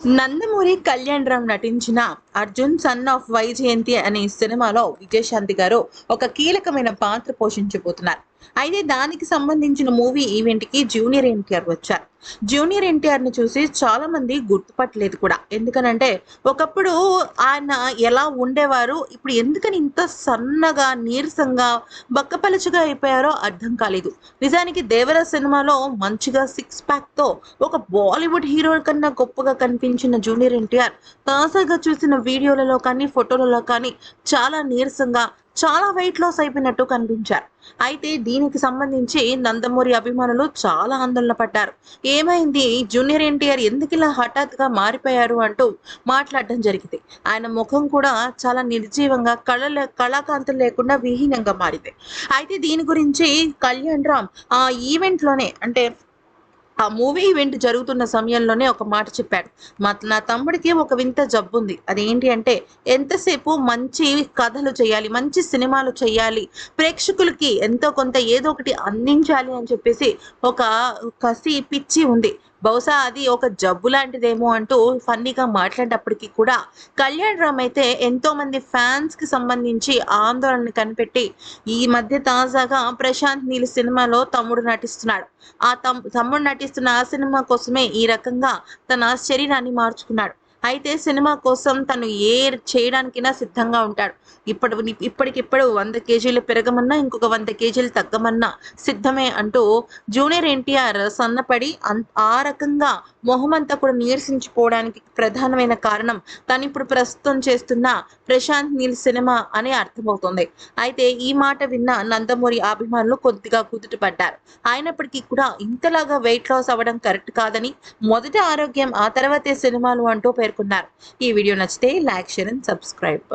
నందమూరి కళ్యాణ్ రామ్ నటించిన Arjun son of Vyjayanthi అనే సినిమాలో విజయశాంతి గారు ఒక కీలకమైన పాత్ర పోషించబోతున్నారు. అయితే దానికి సంబంధించిన మూవీ ఈవెంట్కి జూనియర్ ఎన్టీఆర్ వచ్చారు. జూనియర్ ఎన్టీఆర్ని చూసి చాలా మంది గుర్తుపట్టలేదు కూడా. ఎందుకనంటే ఒకప్పుడు ఆయన ఎలా ఉండేవారు ఇప్పుడు ఎందుకని ఇంత సన్నగా నీరసంగా బక్కపలచగా అయిపోయారో అర్థం కాలేదు. నిజానికి దేవర సినిమాలో మంచిగా సిక్స్ ప్యాక్తో ఒక బాలీవుడ్ హీరో కన్నా గొప్పగా కనిపించిన జూనియర్ ఎన్టీఆర్ తాజాగా చూసిన వీడియోలలో కానీ ఫోటోలలో కానీ చాలా నీరసంగా చాలా వెయిట్ లాస్ అయిపోయినట్టు కనిపించారు. అయితే దీనికి సంబంధించి నందమూరి అభిమానులు చాలా ఆందోళన పడ్డారు. ఏమైంది? జూనియర్ ఎన్టీఆర్ ఎందుకు ఇలా హఠాత్తుగా మారిపోయారు అంటూ మాట్లాడడం జరిగింది. ఆయన ముఖం కూడా చాలా నిర్జీవంగా కళ కళాకాంతులు లేకుండా విహీనంగా మారింది. అయితే దీని గురించి కళ్యాణ్ రామ్ ఆ ఈవెంట్లోనే అంటే ఆ మూవీ ఈవెంట్ జరుగుతున్న సమయంలోనే ఒక మాట చెప్పాడు. మా నా తమ్ముడికి ఒక వింత జబ్బు ఉంది అదేంటి అంటే ఎంతసేపు మంచి కథలు చేయాలి మంచి సినిమాలు చేయాలి ప్రేక్షకులకి ఎంతో కొంత ఏదో ఒకటి అందించాలి అని చెప్పేసి ఒక కసి పిచ్చి ఉంది. బహుశా అది ఒక జబ్బు లాంటిదేమో అంటూ ఫన్నీగా మాట్లాడేటప్పటికీ కూడా కళ్యాణ్ రామ్ అయితే ఎంతో మంది ఫ్యాన్స్కి సంబంధించి ఆందోళన కనిపెట్టి ఈ మధ్య తాజాగా ప్రశాంత్ నీల్ సినిమాలో తమ్ముడు నటిస్తున్నాడు. ఆ తమ్ముడు నటిస్తున్న ఆ సినిమా కోసమే ఈ రకంగా తన శరీరాన్ని మార్చుకున్నాడు. అయితే సినిమా కోసం తను ఏ చేయడానికైనా సిద్ధంగా ఉంటాడు. ఇప్పటి ఇప్పటికిప్పుడు వంద కేజీలు పెరగమన్నా ఇంకొక వంద కేజీలు తగ్గమన్నా సిద్ధమే అంటూ జూనియర్ ఎన్టీఆర్ సన్నపడి ఆ రకంగా మొహమంతా కూడా నీరసించిపోవడానికి ప్రధానమైన కారణం తను ఇప్పుడు ప్రస్తుతం చేస్తున్న ప్రశాంత్ నీల్ సినిమా అని అర్థమవుతుంది. అయితే ఈ మాట విన్న నందమూరి అభిమానులు కొద్దిగా కుదుటపడ్డారు. అయినప్పటికీ కూడా ఇంతలాగా వెయిట్ లాస్ అవ్వడం కరెక్ట్ కాదని మొదట ఆరోగ్యం ఆ తర్వాతే సినిమాలు అంటూ పేర్కొన్నారు. ఈ వీడియో నచ్చితే లైక్ షేర్ అండ్ సబ్స్క్రైబ్